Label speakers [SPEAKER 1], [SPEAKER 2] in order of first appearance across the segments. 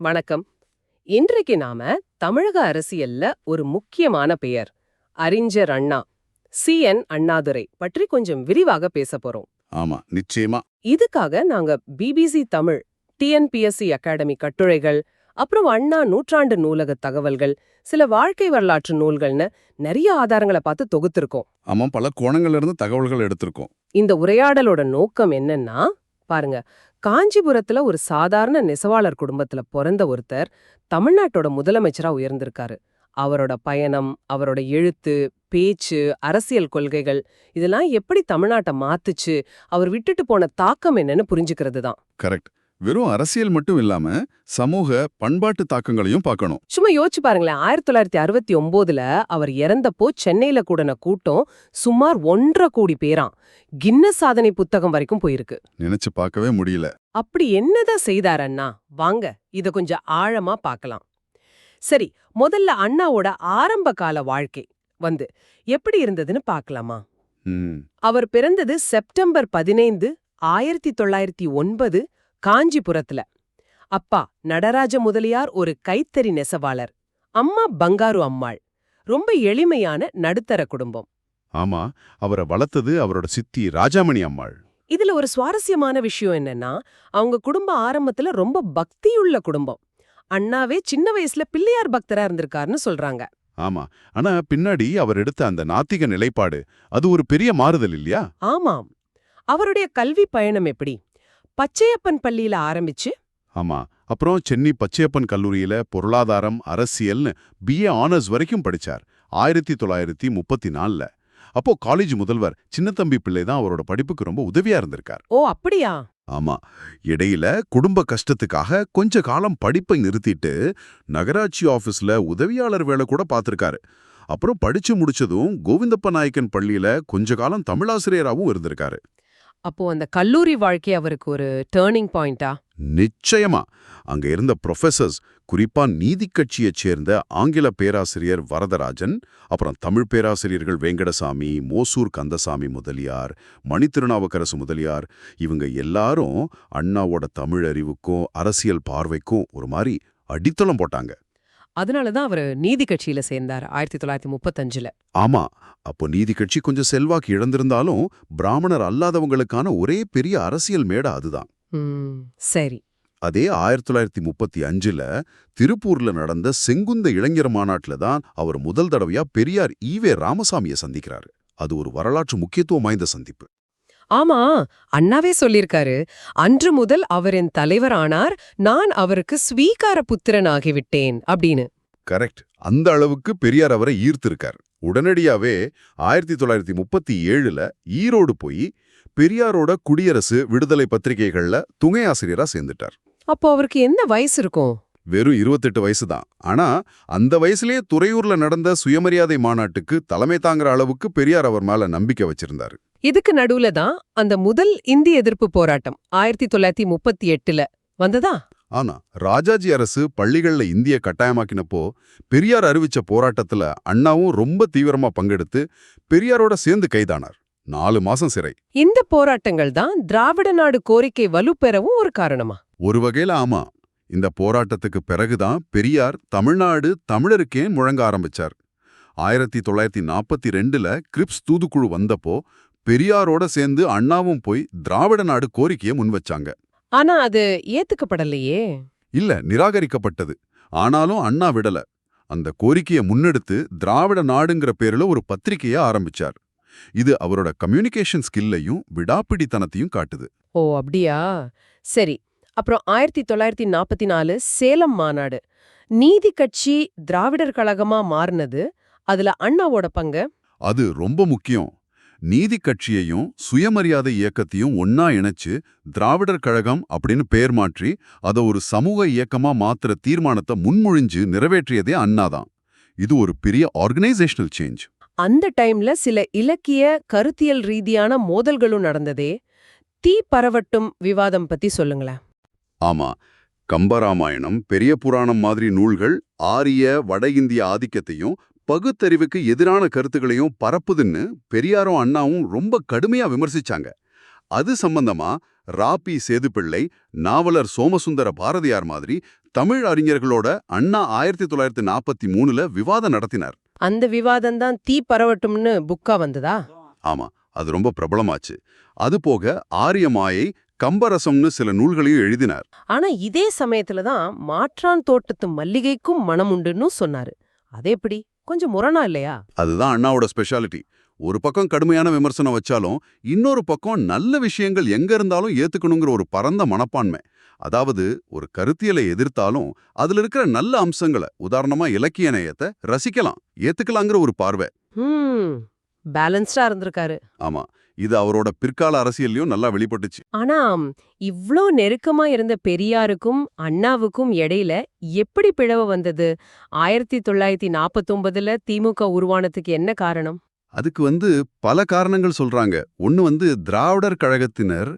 [SPEAKER 1] வணக்கம். இன்றைக்கு நாம தமிழக அரசியல்ல ஒரு முக்கியமான பெயர் அறிஞர் அண்ணா சி. என். அண்ணாதுரை பற்றி கொஞ்சம் விரிவாக பேச போறோம்.
[SPEAKER 2] ஆமா நிச்சயமா.
[SPEAKER 1] இதுக்காக நாங்க பிபிசி தமிழ் டிஎன்பிஎஸ்சி அகாடமி கட்டுரைகள் அப்புறம் அண்ணா நூற்றாண்டு நூலக தகவல்கள் சில வாழ்க்கை வரலாற்று நூல்கள்னு நிறைய ஆதாரங்களை பார்த்து தொகுத்திருக்கோம்.
[SPEAKER 2] ஆமா பல கோணங்கள்ல இருந்து தகவல்கள் எடுத்திருக்கோம்.
[SPEAKER 1] இந்த உரையாடலோட நோக்கம் என்னன்னா பாருங்க காஞ்சிபுரத்துல ஒரு சாதாரண நெசவாளர் குடும்பத்துல பிறந்த ஒருத்தர் தமிழ்நாட்டோட முதலமைச்சரா உயர்ந்திருக்காரு. அவரோட பயணம் அவரோட எழுத்து பேச்சு அரசியல் கொள்கைகள் இதெல்லாம் எப்படி தமிழ்நாட்டை மாத்துச்சு அவர் விட்டுட்டு போன தாக்கம் என்னன்னு புரிஞ்சுக்கிறது தான்
[SPEAKER 2] கரெக்ட். வெறும் அரசியல் மட்டும் இல்லாம சமூக பண்பாட்டு தாக்கங்களையும் பார்க்கணும்.
[SPEAKER 1] சும்மா யோசிச்சு பாருங்களேன். ஆயிரத்தி தொள்ளாயிரத்தி அறுபத்தி ஒன்பதுல அவர் இறந்தப்போ சென்னையில கூடின கூட்டம் சுமார் ஒன்றரை கோடி பேராம். கின்னஸ் சாதனை புத்தகம் வரைக்கும் போயிருக்கு.
[SPEAKER 2] நினைச்சு பார்க்கவே முடியல.
[SPEAKER 1] அப்படி என்னதான் செய்தார் அண்ணா? வாங்க இத கொஞ்சம் ஆழமா பார்க்கலாம். சரி முதல்ல அண்ணாவோட ஆரம்ப கால வாழ்க்கை வந்து எப்படி இருந்ததுன்னு பார்க்கலாமா? அவர் பிறந்தது செப்டம்பர் பதினைந்து ஆயிரத்தி தொள்ளாயிரத்தி ஒன்பது காஞ்சிபுரத்துல. அப்பா நடராஜ முதலியார் ஒரு கைத்தறி நெசவாளர். அம்மா பங்காரு அம்மாள். ரொம்ப எளிமையான நடுத்தர குடும்பம்.
[SPEAKER 2] ஆமா அவரை வளர்த்தது அவரோட சித்தி ராஜாமணி அம்மாள்.
[SPEAKER 1] இதுல ஒரு சுவாரஸ்யமான விஷயம் என்னன்னா அவங்க குடும்பம் ஆரம்பத்துல ரொம்ப பக்தியுள்ள குடும்பம். அண்ணாவே சின்ன வயசுல பிள்ளையார் பக்தரா இருந்திருக்காருன்னு சொல்றாங்க.
[SPEAKER 2] ஆமா ஆனா பின்னாடி அவர் எடுத்த அந்த நாத்திக நிலைப்பாடு அது ஒரு பெரிய மாறுதல் இல்லையா?
[SPEAKER 1] ஆமாம். அவருடைய கல்வி பயணம் எப்படி? பச்சையப்பன் பள்ளியில ஆரம்பிச்சு
[SPEAKER 2] ஆமா. அப்புறம் சென்னை பச்சையப்பன் கல்லூரியில பொருளாதாரம் அரசியல்னு பிஏ ஆனர்ஸ் வரைக்கும் படிச்சார். ஆயிரத்தி தொள்ளாயிரத்தி முப்பத்தி நாலுல. அப்போ காலேஜ் முதல்வர் சின்னத்தம்பி பிள்ளை தான் அவரோட படிப்புக்கு ரொம்ப உதவியா இருந்திருக்கார்.
[SPEAKER 1] ஓ அப்படியா?
[SPEAKER 2] ஆமா. இடையில குடும்ப கஷ்டத்துக்காக கொஞ்ச காலம் படிப்பை நிறுத்திட்டு நகராட்சி ஆபீஸ்ல உதவியாளர் வேலை கூட பார்த்திருக்காரு. அப்புறம் படிச்சு முடிச்சதும் கோவிந்தப்ப நாயக்கன் பள்ளியில கொஞ்ச காலம் தமிழாசிரியராகவும் இருந்திருக்காரு.
[SPEAKER 1] அப்போ அந்த கல்லூரி வாழ்க்கை அவருக்கு ஒரு டேர்னிங் பாயிண்டா
[SPEAKER 2] நிச்சயமா. அங்க இருந்த ப்ரொஃபசர்ஸ் குறிப்பா நீதி கட்சியைச் சேர்ந்த ஆங்கில பேராசிரியர் வரதராஜன் அப்புறம் தமிழ் பேராசிரியர்கள் வெங்கடசாமி மோசூர் கந்தசாமி முதலியார் மணித்திருநாவுக்கரசு முதலியார் இவங்க எல்லாரும் அண்ணாவோட தமிழ் அறிவுக்கும் அரசியல் பார்வைக்கும் ஒரு மாதிரி அடித்தளம் போட்டாங்க.
[SPEAKER 1] அதனாலதான் அவர் நீதி கட்சியில சேர்ந்தார் ஆயிரத்தி தொள்ளாயிரத்தி முப்பத்தஞ்சுல.
[SPEAKER 2] ஆமா அப்போ நீதி கட்சி கொஞ்சம் செல்வாக்கு இழந்திருந்தாலும் பிராமணர் அல்லாதவங்களுக்கான ஒரே பெரிய அரசியல் மேடை அதுதான்.
[SPEAKER 1] சரி.
[SPEAKER 2] அதே ஆயிரத்தி தொள்ளாயிரத்தி முப்பத்தி அஞ்சுல திருப்பூர்ல நடந்த செங்குந்த இளைஞர் மாநாட்டுல தான் அவர் முதல் தடவையா பெரியார் ஈவே ராமசாமியை சந்திக்கிறாரு. அது ஒரு வரலாற்று முக்கியத்துவம் வாய்ந்த சந்திப்பு.
[SPEAKER 1] ஆமா அண்ணாவே சொல்லிருக்காரு அன்று முதல் அவர் என் தலைவர் ஆனார். நான் அவருக்கு ஸ்வீகார புத்திரன் ஆகிவிட்டேன் அப்படின்னு.
[SPEAKER 2] கரெக்ட். அந்த அளவுக்கு பெரியார் அவரை ஈர்த்திருக்கார். உடனடியாவே ஆயிரத்தி தொள்ளாயிரத்தி முப்பத்தி ஏழுல ஈரோடு போய் பெரியாரோட குடியரசு விடுதலை பத்திரிகைகள்ல துணை ஆசிரியரா சேர்ந்துட்டார்.
[SPEAKER 1] அப்போ அவருக்கு என்ன வயசு இருக்கும்?
[SPEAKER 2] வெறும் இருபத்தெட்டு வயசு தான் ஆனா அந்த வயசுலயே துறையூர்ல நடந்த சுயமரியாதை மாநாட்டுக்கு தலைமை தாங்குற அளவுக்கு பெரியார் அவர் மேல நம்பிக்கை வச்சிருந்தாரு.
[SPEAKER 1] இதுக்கு நடுவுல தான் அந்த முதல் இந்திய எதிர்ப்பு போராட்டம் ஆயிரத்தி தொள்ளாயிரத்தி முப்பத்தி எட்டுல வந்ததா?
[SPEAKER 2] ஆனா ராஜாஜி அரசு பள்ளிகள்ல இந்திய கட்டாயமாக்கினப்போ பெரியார் அறிவிச்ச போராட்டத்துல அண்ணாவும் ரொம்ப தீவிரமா பங்கெடுத்து பெரியாரோட சேர்ந்து கைதானார். நாலு மாசம் சிறை.
[SPEAKER 1] இந்த போராட்டங்கள் தான் திராவிட நாடு கோரிக்கை வலுப்பெறவும் ஒரு காரணமா?
[SPEAKER 2] ஒரு வகையில ஆமா. இந்த போராட்டத்துக்கு பிறகுதான் பெரியார் தமிழ்நாடு தமிழருக்கே முழங்க ஆரம்பிச்சார். ஆயிரத்தி தொள்ளாயிரத்தி நாற்பத்தி ரெண்டுல கிரிப்ஸ் தூதுக்குழு வந்தப்போ பெரியாரோட சேர்ந்து அண்ணாவும் போய் திராவிட நாடு கோரிக்கையை முன்வச்சாங்க.
[SPEAKER 1] ஆனா அது ஏத்துக்கப்படலையே.
[SPEAKER 2] இல்ல நிராகரிக்கப்பட்டது. ஆனாலும் அண்ணா விடல. அந்த கோரிக்கையை முன்னெடுத்து திராவிட நாடுங்கிற பேர்ல ஒரு பத்திரிக்கைய ஆரம்பிச்சார். இது அவரோட கம்யூனிகேஷன் ஸ்கில்லையும் விடாப்பிடித்தனத்தையும் காட்டுது.
[SPEAKER 1] ஓ அப்படியா? சரி அப்புறம் ஆயிரத்தி தொள்ளாயிரத்தி நாற்பத்தி நாலு சேலம் மாநாடு. நீதி கட்சி திராவிடர் கழகமா மாறினது. அதுல அண்ணாவோட பங்கு?
[SPEAKER 2] அது ரொம்ப முக்கியம். நீதி கட்சியையும் சுயமரியாதை இயக்கத்தையும் ஒன்னா இணைச்சு திராவிடர் கழகம் அப்படின்னு பெயர் மாற்றி அதை ஒரு சமூக இயக்கமா மாத்துற தீர்மானத்தை முன்மொழிஞ்சு நிறைவேற்றியதே அண்ணாதான். இது ஒரு பெரிய ஆர்கனைசேஷனல் சேஞ்ச்
[SPEAKER 1] அந்த டைம்ல சில இலக்கிய கருத்தியல் ரீதியான மோதல்களும் நடந்ததே. தீ பரவட்டும் விவாதம் பத்தி சொல்லுங்களேன்.
[SPEAKER 2] ஆமா. கம்பராமாயணம் பெரிய புராணம் மாதிரி நூல்கள் ஆரிய வட இந்திய ஆதிக்கத்தையும் பகுத்தறிவுக்கு எதிரான கருத்துக்களையும் பரப்புதுன்னு பெரியாரும் அண்ணாவும் ரொம்ப கடுமையா விமர்சிச்சாங்க. அது சம்பந்தமா ராபி சேதுப்பிள்ளை நாவலர் சோமசுந்தர பாரதியார் மாதிரி தமிழ் அறிஞர்களோட அண்ணா ஆயிரத்தி தொள்ளாயிரத்தி நாற்பத்தி மூணுல விவாதம் நடத்தினார்.
[SPEAKER 1] அந்த விவாதம் தான் தீ பரவட்டும்னு புக்கா வந்ததா?
[SPEAKER 2] ஆமா. அது ரொம்ப பிரபலமாச்சு. அது போக ஆரியமாயை கம்பரசம்னு சில நூல்களையும் எழுதினார்.
[SPEAKER 1] ஆனா இதே சமயத்துல தான் மாற்றான் தோட்டத்து மல்லிகைக்கும் மனம் உண்டுன்னு சொன்னாரு. அது எப்படி? கொஞ்சம் முரணா இல்லையா?
[SPEAKER 2] அதுதான் அண்ணாவோட ஸ்பெஷாலிட்டி ஒரு பக்கம் கடுமையான விமர்சனம் வச்சாலும் இன்னொரு பக்கம் நல்ல விஷயங்கள் எங்க இருந்தாலும் ஏத்துக்கணுங்கிற ஒரு பரந்த மனப்பான்மை. அதாவது ஒரு கருத்தியலை எதிர்த்தாலும் அதுல இருக்கிற நல்ல அம்சங்களை உதாரணமா இலக்கிய நேயத்தை ரசிக்கலாம் ஏத்துக்கலாங்கிற ஒரு பார்வை.
[SPEAKER 1] பேலன்ஸ்டா இருந்திருக்காரு.
[SPEAKER 2] ஆமா. இது அவரோட பிற்கால அரசியல்லையும் நல்லா வெளிப்பட்டுச்சு.
[SPEAKER 1] ஆனா இவ்ளோ நெருக்கமா இருந்த பெரியாருக்கும் அண்ணாவுக்கும் இடையில எப்படி பிளவு வந்தது? ஆயிரத்தி தொள்ளாயிரத்தி நாப்பத்தொன்பதுல திமுக உருவானதுக்கு என்ன காரணம்?
[SPEAKER 2] அதுக்கு வந்து பல காரணங்கள் சொல்றாங்க. ஒன்னு வந்து திராவிடர் கழகத்தினர்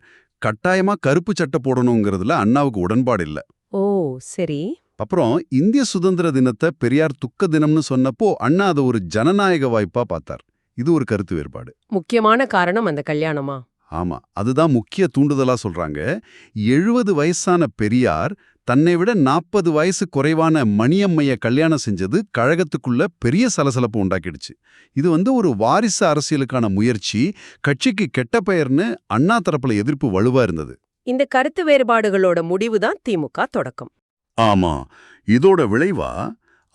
[SPEAKER 2] கட்டாயமா கருப்பு சட்டை போடணுங்கிறதுல அண்ணாவுக்கு உடன்பாடு இல்ல.
[SPEAKER 1] ஓ சரி.
[SPEAKER 2] அப்புறம் இந்திய சுதந்திர தினத்தை பெரியார் துக்க தினம்னு சொன்னப்போ அண்ணா அதை ஒரு ஜனநாயக வாய்ப்பா பார்த்தார். இது ஒரு கருத்து வேறுபாடு.
[SPEAKER 1] முக்கியமான காரணம் அந்த கல்யாணமா?
[SPEAKER 2] ஆமா அதுதான் முக்கிய தூண்டுதலா சொல்றாங்க. எழுபது வயசான பெரியார் தன்னை விட நாற்பது வயசு குறைவான மணியம்மைய கல்யாணம் செஞ்சது கழகத்துக்குள்ள பெரிய சலசலப்பு உண்டாக்கிடுச்சு. இது வந்து ஒரு வாரிசு அரசியலுக்கான முயற்சி கட்சிக்கு கெட்ட பெயர்னு அண்ணா தரப்புல எதிர்ப்பு வலுவா இருந்தது.
[SPEAKER 1] இந்த கருத்து வேறுபாடுகளோட முடிவு தான் திமுக தொடக்கம்.
[SPEAKER 2] ஆமா இதோட விளைவா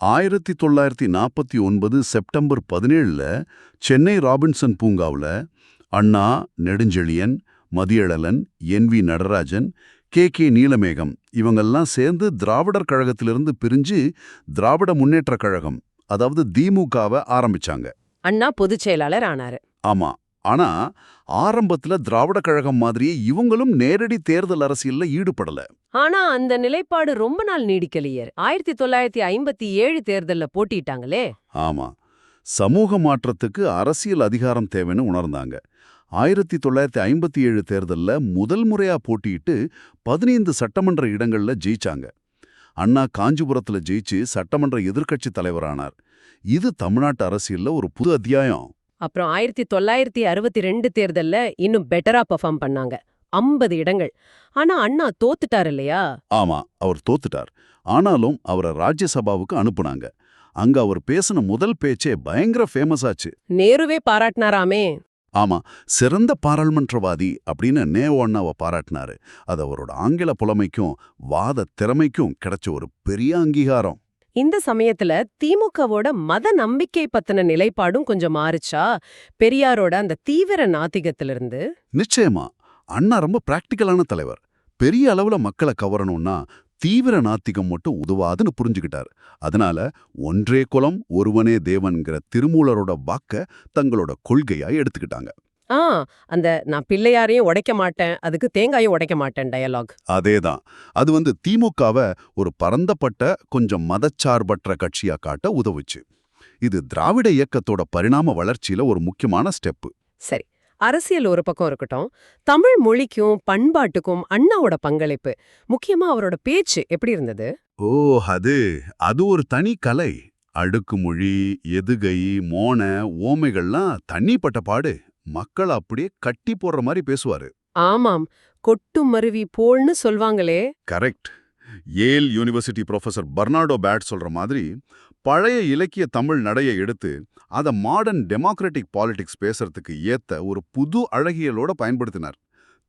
[SPEAKER 2] ஆயிரத்தி தொள்ளாயிரத்தி நாற்பத்தி ஒன்பது செப்டம்பர் பதினேழுல Chennai Robinson பூங்காவுல Anna Nedunchezhiyan Mathiyazhagan N V Natarajan K K Neelamegam இவங்கெல்லாம் சேர்ந்து திராவிடர் கழகத்திலிருந்து பிரிஞ்சு திராவிட முன்னேற்றக் கழகம் அதாவது திமுகவை ஆரம்பிச்சாங்க.
[SPEAKER 1] அண்ணா பொதுச் செயலாளர் ஆனாரு.
[SPEAKER 2] ஆமா. ஆனா ஆரம்பத்துல திராவிட கழகம் மாதிரியே இவங்களும் நேரடி தேர்தல் அரசியல்ல ஈடுபடல.
[SPEAKER 1] ஆனா அந்த நிலைப்பாடு ரொம்ப நாள் நீடிக்கலையே. ஆயிரத்தி தொள்ளாயிரத்தி ஐம்பத்தி ஏழு தேர்தல்ல போட்டிட்டாங்களே.
[SPEAKER 2] ஆமா. சமூக மாற்றத்துக்கு அரசியல் அதிகாரம் தேவைன்னு உணர்ந்தாங்க. ஆயிரத்தி தொள்ளாயிரத்தி ஐம்பத்தி ஏழு தேர்தல்ல முதல் முறையா போட்டியிட்டு பதினைந்து சட்டமன்ற இடங்கள்ல ஜெயிச்சாங்க. அண்ணா காஞ்சிபுரத்துல ஜெயிச்சு சட்டமன்ற எதிர்க்கட்சி தலைவரானார். இது தமிழ்நாட்டு அரசியல்ல ஒரு புது அத்தியாயம்.
[SPEAKER 1] அப்புறம் ஆயிரத்தி தொள்ளாயிரத்தி அறுபத்தி ரெண்டு தேர்தல்ல இன்னும் பெட்டரா பெர்ஃபார்ம் பண்ணாங்க. ஐம்பது இடங்கள். ஆனா அண்ணா தோத்துட்டார் இல்லையா?
[SPEAKER 2] ஆமா அவர் தோத்துட்டார். ஆனாலும் அவரை ராஜ்யசபாவுக்கு அனுப்புனாங்க. அங்க அவர் பேசின முதல் பேச்சே பயங்கர ஃபேமஸ் ஆச்சு.
[SPEAKER 1] நேருவே பாராட்டினாராமே.
[SPEAKER 2] ஆமா சிறந்த பாராளுமன்றவாதி அப்படின்னு நேரு அண்ணாவை பாராட்டினாரு. அது அவரோட ஆங்கில புலமைக்கும் வாத திறமைக்கும் கிடைச்ச ஒரு பெரிய அங்கீகாரம்.
[SPEAKER 1] இந்த சமயத்துல திமுகவோட மத நம்பிக்கை பத்தின நிலைப்பாடும் கொஞ்சம் மாறுச்சா? பெரியாரோட அந்த தீவிர நாத்திகத்திலிருந்து?
[SPEAKER 2] நிச்சயமா. அண்ணா ரொம்ப பிராக்டிக்கலான தலைவர். பெரிய அளவுல மக்களை கவரணும்னா தீவிர நாத்திகம் மட்டும் உதவாதுன்னு புரிஞ்சுக்கிட்டார். அதனால ஒன்றே குலம் ஒருவனே தேவன்கிற திருமூலரோட வாக்க தங்களோட கொள்கையா எடுத்துக்கிட்டாங்க.
[SPEAKER 1] ஆ அந்த நான் பிள்ளையாரையும் உடைக்க மாட்டேன் அதுக்கு தேங்காயும் உடைக்க மாட்டேன் டயலாக்
[SPEAKER 2] அதேதான். அது வந்து திமுகவை ஒரு பரந்தப்பட்ட கொஞ்சம் மதச்சார்பற்ற கட்சியா காட்ட உதவுச்சு. இது திராவிட இயக்கத்தோட பரிணாம வளர்ச்சியில ஒரு முக்கியமான ஸ்டெப்பு.
[SPEAKER 1] சரி அரசியல் ஒரு பக்கம் இருக்கட்டும். தமிழ் மொழிக்கும் பண்பாட்டுக்கும் அண்ணாவோட பங்களிப்பு முக்கியமா அவரோட பேச்சு எப்படி இருந்தது?
[SPEAKER 2] ஓ அது அது ஒரு தனி கலை. அடுக்குமொழி எதுகை மோன ஓமைகள்லாம் தண்ணிப்பட்ட பாடு. மக்கள் அப்படியே கட்டி போடுற மாதிரி பேசுவாரு.
[SPEAKER 1] ஆமாம். கொட்டு மருவி போல்னு சொல்வாங்களே.
[SPEAKER 2] Correct. Yale university professor Bernard Bate சொல்ற மாதிரி பழைய இலக்கிய தமிழ் நடையை எடுத்து அதை மாடர்ன் டெமோக்ராட்டிக் பாலிடிக்ஸ் பேசுறதுக்கு ஏத்த ஒரு புது அழகியலோட பயன்படுத்தினார்.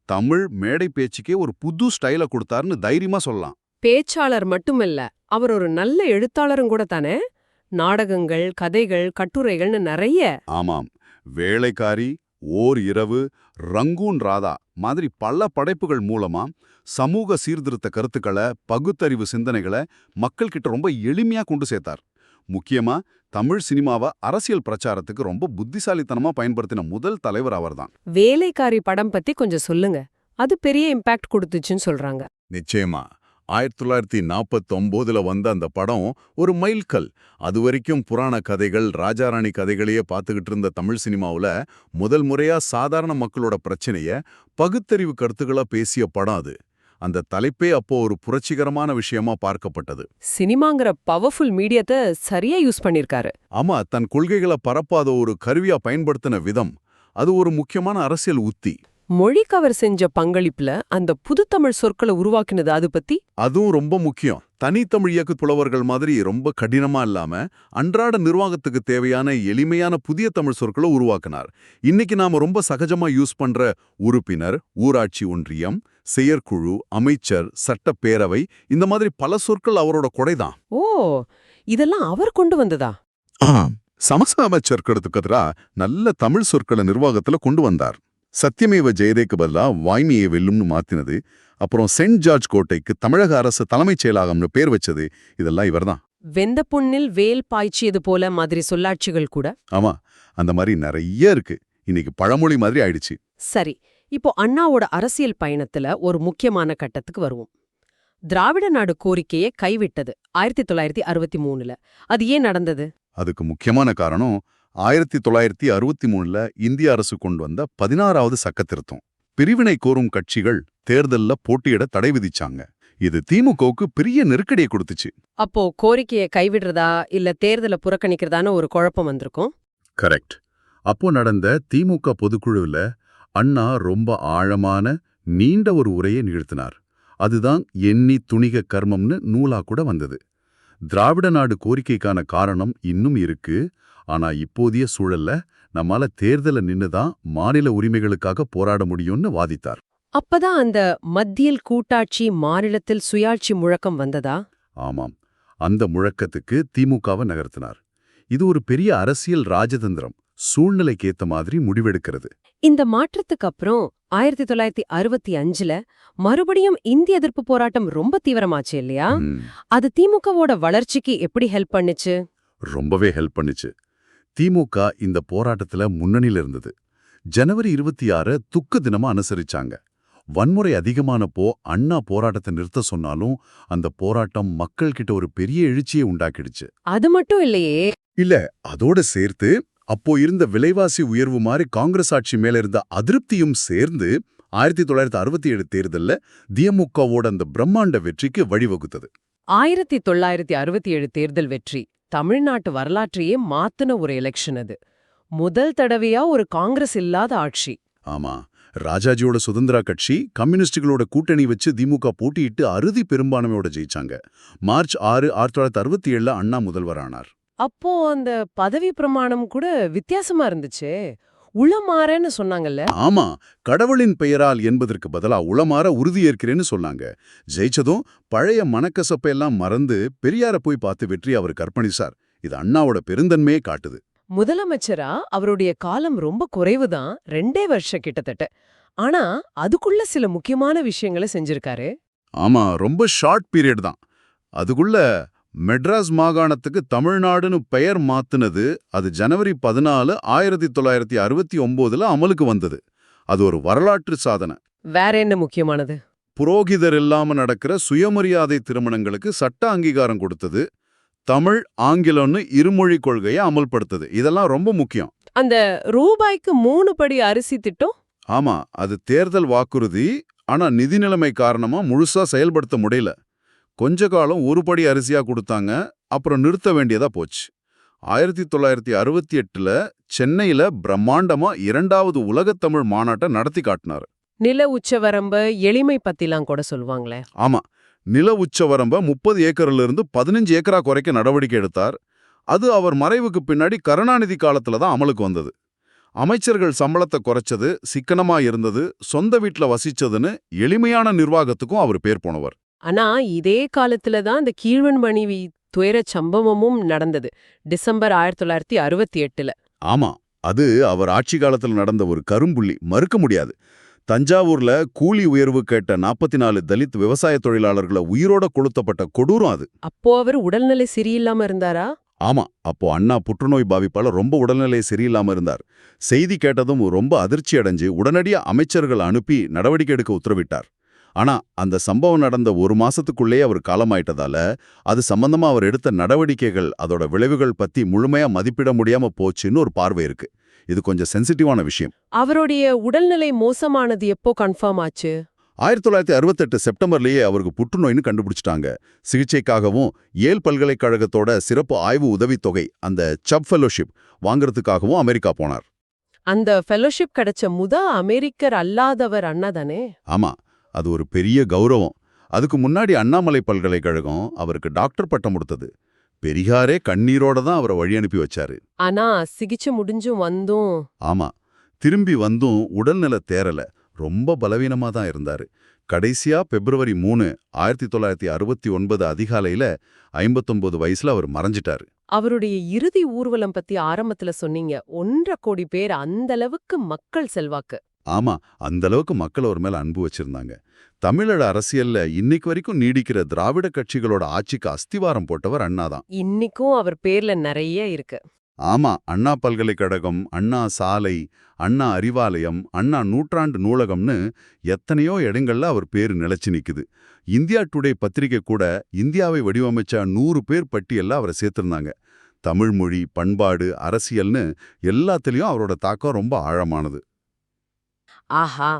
[SPEAKER 2] தமிழ் மேடை பேச்சுக்கே ஒரு புது ஸ்டைலை கொடுத்தாருன்னு தைரியமா சொல்லலாம்.
[SPEAKER 1] பேச்சாளர் மட்டுமில்ல அவர் ஒரு நல்ல எழுத்தாளரும் கூட தானே? நாடகங்கள் கதைகள் கட்டுரைகள்னு நிறைய.
[SPEAKER 2] ஆமாம். வேலைக்காரி ஓர் இரவு ரங்கூன் ராதா மாதிரி பல படைப்புகள் மூலமா சமூக சீர்திருத்த கருத்துக்களை பகுத்தறிவு சிந்தனைகளை மக்கள்கிட்ட ரொம்ப எளிமையா கொண்டு சேர்த்தார். முக்கியமா தமிழ் சினிமாவை அரசியல் பிரச்சாரத்துக்கு ரொம்ப புத்திசாலித்தனமா பயன்படுத்தின முதல் தலைவர் அவர்தான்.
[SPEAKER 1] வேலைக்காரி படம் பத்தி கொஞ்சம் சொல்லுங்க. அது பெரிய இம்பாக்ட் கொடுத்துச்சுன்னு சொல்றாங்க.
[SPEAKER 2] நிச்சயமா. ஆயிரத்தி தொள்ளாயிரத்தி நாற்பத்தொம்போதுல வந்த அந்த படம் ஒரு மைல்கல். அது வரைக்கும் புராண கதைகள் ராஜாராணி கதைகளையே பார்த்துக்கிட்டு இருந்த தமிழ் சினிமாவுல முதல் முறையா சாதாரண மக்களோட பிரச்சனைய பகுத்தறிவு கருத்துக்களா பேசிய படம் அது. அந்த தலைப்பே அப்போ ஒரு புரட்சிகரமான விஷயமா பார்க்கப்பட்டது.
[SPEAKER 1] சினிமாங்கிற பவர்ஃபுல் மீடியத்தை சரியா யூஸ் பண்ணிருக்காரு.
[SPEAKER 2] ஆமா தன் கொள்கைகளை பரப்பாத ஒரு கருவியா பயன்படுத்தின விதம். அது ஒரு முக்கியமான அரசியல் உத்தி.
[SPEAKER 1] மொழிக்கு அவர் செஞ்ச பங்களிப்புல அந்த புதுத்தமிழ் சொற்களை உருவாக்கினது அது பத்தி?
[SPEAKER 2] அதுவும் ரொம்ப முக்கியம். தனித்தமிழ் இயக்கு புலவர்கள் மாதிரி ரொம்ப கடினமா இல்லாம அன்றாட நிர்வாகத்துக்கு தேவையான எளிமையான புதிய தமிழ் சொற்களை உருவாக்கினார். இன்னைக்கு நாம ரொம்ப சகஜமா யூஸ் பண்ற உறுப்பினர் ஊராட்சி ஒன்றியம் செயற்குழு அமைச்சர் சட்டப்பேரவை இந்த மாதிரி பல சொற்கள் அவரோட கொடைதான்.
[SPEAKER 1] ஓ இதெல்லாம் அவர் கொண்டு வந்ததா?
[SPEAKER 2] சமசாம சொற்களுக்கு எதிரா நல்ல தமிழ் சொற்களை நிர்வாகத்துல கொண்டு வந்தார். சத்தியமேவ ஜெயதேக்கு பதிலா வாய்மையை வெல்லும்னு மாத்தினது. அப்புறம் செயின்ட் ஜார்ஜ் கோட்டைக்கு தமிழக அரசு தலைமைச் செயலாகம்னு பேர் வச்சது இதெல்லாம் இவர்தான்.
[SPEAKER 1] வெந்த புண்ணில் வேல் பாய்ச்சியது போல மாதிரி சொல்லாட்சிகள் கூட.
[SPEAKER 2] ஆமா அந்த மாதிரி நிறைய இருக்கு. இன்னைக்கு பழமொழி மாதிரி ஆயிடுச்சு.
[SPEAKER 1] சரி இப்போ அண்ணாவோட அரசியல் பயணத்துல ஒரு முக்கியமான கட்டத்துக்கு வருவோம். திராவிட நாடு கோரிக்கையை கைவிட்டது ஆயிரத்தி தொள்ளாயிரத்தி அறுபத்தி மூணுல. அது ஏன் நடந்தது?
[SPEAKER 2] அதுக்கு முக்கியமான காரணம் ஆயிரத்தி தொள்ளாயிரத்தி அறுபத்தி மூணுல இந்திய அரசு கொண்டு வந்த பதினாறாவது சட்டத்திருத்தம் பிரிவினை கோரும் கட்சிகள் தேர்தல்ல போட்டியிட தடை விதிச்சாங்க. இது திமுகவுக்கு பெரிய நெருக்கடியை கொடுத்துச்சு.
[SPEAKER 1] அப்போ கோரிக்கையை கைவிடுறதா இல்ல தேர்தலை புறக்கணிக்கிறதான ஒரு குழப்பம் வந்திருக்கும்?
[SPEAKER 2] கரெக்ட். அப்போ நடந்த திமுக பொதுக்குழுவில் அண்ணா ரொம்ப ஆழமான நீண்ட ஒரு உரையை நிகழ்த்தினார். அதுதான் எண்ணி துணிக கர்மம்னு நூலா கூட வந்தது. திராவிட நாடு கோரிக்கைக்கான காரணம் இன்னும் இருக்கு. ஆனா இப்போதைய சூழல்ல நம்மால தேர்தல நின்னுதான் மாநில உரிமைகளுக்காக போராட முடியும்னு வாதித்தார்.
[SPEAKER 1] அப்பதான் அந்த மத்தியில் கூட்டாட்சி மாநிலத்தில் சுயாட்சி முழக்கம் வந்ததா?
[SPEAKER 2] ஆமாம். அந்த முழக்கத்துக்கு திமுகவை நகர்த்தினார். இது ஒரு பெரிய அரசியல் ராஜதந்திரம். சூழ்நிலைக்கேத்த மாதிரி முடிவெடுக்கிறது.
[SPEAKER 1] இந்த மாற்றத்துக்கு அப்புறம் ஆயிரத்தி தொள்ளாயிரத்தி அறுபத்தி அஞ்சுல மறுபடியும் இந்திய எதிர்ப்பு போராட்டம் ரொம்ப தீவிரமாச்சு இல்லையா. அது திமுகவோட வளர்ச்சிக்கு எப்படி ஹெல்ப் பண்ணுச்சு?
[SPEAKER 2] ரொம்பவே ஹெல்ப் பண்ணுச்சு. திமுக இந்த போராட்டத்துல முன்னணியில இருந்தது. ஜனவரி இருபத்தி ஆறு துக்க தினமா அனுசரிச்சாங்க. வன்முறை அதிகமானப்போ அண்ணா போராட்டத்தை நிறுத்த சொன்னாலும் அந்த போராட்டம் மக்கள் கிட்ட ஒரு பெரிய எழுச்சியை உண்டாக்கிடுச்சு.
[SPEAKER 1] அது மட்டும் இல்லையே.
[SPEAKER 2] இல்ல அதோட சேர்த்து அப்போ இருந்த விலைவாசி உயர்வு மாதிரி காங்கிரஸ் ஆட்சி மேல இருந்த அதிருப்தியும் சேர்ந்து ஆயிரத்தி தொள்ளாயிரத்தி அறுபத்தி ஏழு தேர்தல்ல திமுகவோட அந்த பிரம்மாண்ட வெற்றிக்கு வழிவகுத்தது.
[SPEAKER 1] ஆயிரத்தி தொள்ளாயிரத்தி அறுபத்தி ஏழு தேர்தல் வெற்றி தமிழ்நாட்டு வரலாற்றையே மாத்துன ஒரு எலெக்ஷன் அது. முதல் தடவையா ஒரு காங்கிரஸ் இல்லாத ஆட்சி.
[SPEAKER 2] ஆமா ராஜாஜியோட சுதந்திரா கட்சி கம்யூனிஸ்டுகளோட கூட்டணி வச்சு திமுக போட்டியிட்டு அறுதி பெரும்பான்மையோட ஜெயிச்சாங்க. மார்ச் ஆறு ஆயிரத்தி தொள்ளாயிரத்தி அறுபத்தி ஏழுல அண்ணா முதல்வரானார்.
[SPEAKER 1] அப்போ அந்த பதவி பிரமாணம் கூட வித்தியாசமா இருந்துச்சே. உளமாறன்னு சொன்னாங்கல்ல?
[SPEAKER 2] ஆமா. கடவுளின் பெயரால் என்பதற்கு பதிலா உளமாற உறுதியேற்கிறேன்னு சொன்னாங்க. ஜெயிச்சதும் பழைய மனக்கசப்பையெல்லாம் மறந்து பெரியார போய் பார்த்து வெற்றி அவர் கற்பணிச்சார் இது அண்ணாவோட பெருந்தன்மையே காட்டுது.
[SPEAKER 1] முதலமைச்சரா? அவருடைய காலம் ரொம்ப குறைவுதான். ரெண்டே வருஷம் கிட்டத்தட்ட. ஆனா அதுக்குள்ள சில முக்கியமான விஷயங்களை செஞ்சிருக்காரு.
[SPEAKER 2] ஆமா ரொம்ப ஷார்ட் பீரியட் தான். அதுக்குள்ள மெட்ராஸ் மாகாணத்துக்கு தமிழ்நாடுன்னு பெயர் மாத்துனது அது ஜனவரி பதினாலு ஆயிரத்தி தொள்ளாயிரத்தி அறுபத்தி ஒம்போதுல அமலுக்கு வந்தது. அது ஒரு வரலாற்று சாதனை.
[SPEAKER 1] வேற என்ன முக்கியமானது?
[SPEAKER 2] புரோகிதர் இல்லாம நடக்கிற சுயமரியாதை திருமணங்களுக்கு சட்ட அங்கீகாரம் கொடுத்தது. தமிழ் ஆங்கிலம்னு இருமொழி கொள்கையை அமல்படுத்தது. இதெல்லாம் ரொம்ப முக்கியம்.
[SPEAKER 1] அந்த ரூபாய்க்கு மூணு படி அரிசி திட்டம்?
[SPEAKER 2] ஆமா அது தேர்தல் வாக்குறுதி ஆனா நிதி நிலைமை காரணமா முழுசா செயல்படுத்த முடியல. கொஞ்ச காலம் ஒரு படி அரிசியா கொடுத்தாங்க அப்புறம் நிறுத்த வேண்டியதா போச்சு. ஆயிரத்தி தொள்ளாயிரத்தி அறுபத்தி எட்டுல சென்னையில பிரம்மாண்டமா இரண்டாவது உலகத்தமிழ் மாநாட்டை நடத்தி காட்டினார்.
[SPEAKER 1] நில உச்சவரம்ப எளிமை பத்திலாம் கூட சொல்லுவாங்களே.
[SPEAKER 2] ஆமா நில உச்சவரம்ப முப்பது ஏக்கர்ல இருந்து பதினஞ்சு ஏக்கரா குறைக்க நடவடிக்கை எடுத்தார். அது அவர் மறைவுக்கு பின்னாடி கருணாநிதி காலத்துல தான் அமலுக்கு வந்தது. அமைச்சர்கள் சம்பளத்தை குறைச்சது சிக்கனமா இருந்தது சொந்த வீட்ல வசிச்சதுன்னு எளிமையான நிர்வாகத்துக்கும் அவர் பேர் போனவர்.
[SPEAKER 1] ஆனா இதே காலத்துல தான் இந்த கீழ்வன்மணி துயர சம்பவமும் நடந்தது. டிசம்பர் ஆயிரத்தி தொள்ளாயிரத்தி அறுபத்தி எட்டுல.
[SPEAKER 2] ஆமா அது அவர் ஆட்சி காலத்துல நடந்த ஒரு கரும்புள்ளி மறுக்க முடியாது. தஞ்சாவூர்ல கூலி உயர்வு கேட்ட நாற்பத்தி நாலு தலித் விவசாய தொழிலாளர்களை உயிரோட கொளுத்தப்பட்ட கொடூரம் அது.
[SPEAKER 1] அப்போ அவர் உடல்நிலை சரியில்லாம இருந்தாரா?
[SPEAKER 2] ஆமா அப்போ அண்ணா புற்றுநோய் பாதிப்பால ரொம்ப உடல்நிலை சரியில்லாம இருந்தார். செய்தி கேட்டதும் ரொம்ப அதிர்ச்சி அடைஞ்சு உடனடியா அமைச்சர்கள் அனுப்பி நடவடிக்கை எடுக்க உத்தரவிட்டார். ஆனா அந்த சம்பவம் நடந்த ஒரு மாசத்துக்குள்ளே அவர் காலமாயிட்டதால அது சம்பந்தமா அவர் எடுத்த நடவடிக்கைகள் அதோட விளைவுகள் பத்தி முழுமையா மதிப்பிட முடியாம போச்சுன்னு ஒரு பார்வை இருக்கு. இது கொஞ்சம் சென்சிட்டிவான விஷயம்.
[SPEAKER 1] அவருடைய உடல்நிலை மோசமானது எப்போ கன்ஃபார்ம் ஆச்சு?
[SPEAKER 2] ஆயிரத்தி தொள்ளாயிரத்தி அறுபத்தெட்டு செப்டம்பர்லயே அவருக்கு புற்றுநோய்னு கண்டுபிடிச்சிட்டாங்க. சிகிச்சைக்காகவும் ஏல் பல்கலைக்கழகத்தோட சிறப்பு ஆய்வு உதவித்தொகை அந்த சப் ஃபெலோஷிப் வாங்குறதுக்காகவும் அமெரிக்கா போனார்.
[SPEAKER 1] அந்த ஃபெலோஷிப் கிடைச்ச முத அமெரிக்கர் அல்லாதவர் அண்ணா தானே?
[SPEAKER 2] ஆமா. அது ஒரு பெரிய கௌரவம். அதுக்கு முன்னாடி அண்ணாமலை பல்கலைக்கழகம் அவருக்கு டாக்டர் பட்டம் கொடுத்தது. பெரியாரே கண்ணீரோட தான் அவரை வழி அனுப்பி வச்சாரு.
[SPEAKER 1] ஆனா சிகிச்சை முடிஞ்சும் வந்தும்.
[SPEAKER 2] ஆமா. திரும்பி வந்தும் உடல்நல தேறல. ரொம்ப பலவீனமா தான் இருந்தாரு. கடைசியா பிப்ரவரி மூணு ஆயிரத்தி தொள்ளாயிரத்தி அறுபத்தி ஒன்பது அதிகாலையில ஐம்பத்தொன்பது வயசுல அவர் மறைஞ்சிட்டாரு.
[SPEAKER 1] அவருடைய இறுதி ஊர்வலம் பத்தி ஆரம்பத்துல சொன்னீங்க. ஒன்றரை கோடி பேர் அந்த அளவுக்கு மக்கள் செல்வாக்கு.
[SPEAKER 2] ஆமா அந்த அளவுக்கு மக்கள் அவர் மேல அன்பு வச்சிருந்தாங்க. தமிழக அரசியல்ல இன்னைக்கு வரைக்கும் நீடிக்கிற திராவிட கட்சிகளோட ஆட்சிக்கு அஸ்திவாரம் போட்டவர் அண்ணாதான்
[SPEAKER 1] இன்னிக்கும் அவர் பேர்ல நிறைய இருக்கு.
[SPEAKER 2] ஆமா அண்ணா பல்கலைக்கழகம் அண்ணா சாலை அண்ணா அறிவாலயம் அண்ணா நூற்றாண்டு நூலகம்னு எத்தனையோ இடங்கள்ல அவர் பேரு நிலைச்சு நிக்குது. இந்தியா டுடே பத்திரிகை கூட இந்தியாவை வடிவமைச்ச நூறு பேர் பட்டியல்ல அவரை சேர்த்திருந்தாங்க. தமிழ் மொழி பண்பாடு அரசியல்னு எல்லாத்துலயும் அவரோட தாக்கம் ரொம்ப ஆழமானது.
[SPEAKER 1] ஆஹா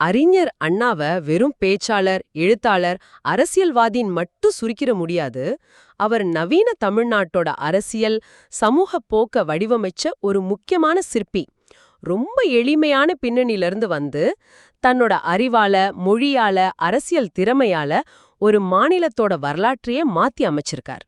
[SPEAKER 1] அறிஞர் அண்ணாவ வெறும் பேச்சாளர் எழுத்தாளர் அரசியல்வாதின் மட்டும் சுருக்கிற முடியாது. அவர் நவீன தமிழ்நாட்டோட அரசியல் சமூக போக்க வடிவமைச்ச ஒரு முக்கியமான சிற்பி. ரொம்ப எளிமையான பின்னணியிலிருந்து வந்து தன்னோட அறிவால மொழியால அரசியல் திறமையால ஒரு மாநிலத்தோட வரலாற்றையே மாத்தி அமைச்சிருக்கார்.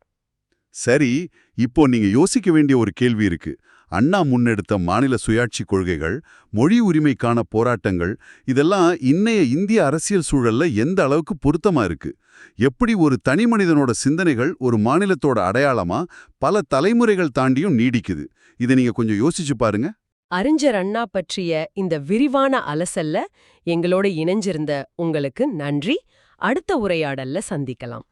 [SPEAKER 2] சரி இப்போ நீங்க யோசிக்க வேண்டிய ஒரு கேள்வி இருக்கு. அண்ணா முன்னெடுத்த மாநில சுயாட்சி கொள்கைகள் மொழி உரிமைக்கான போராட்டங்கள் இதெல்லாம் இன்னைய இந்திய அரசியல் சூழல்ல எந்த அளவுக்கு பொருத்தமா இருக்கு? எப்படி ஒரு தனி மனிதனோட சிந்தனைகள் ஒரு மாநிலத்தோட அடையாளமா பல தலைமுறைகள் தாண்டியும் நீடிக்குது? இதை நீங்க கொஞ்சம் யோசிச்சு பாருங்க.
[SPEAKER 1] அறிஞர் அண்ணா பற்றிய இந்த விரிவான அலசல்ல எங்களோட இணைஞ்சிருந்த உங்களுக்கு நன்றி. அடுத்த உரையாடல்ல சந்திக்கலாம்.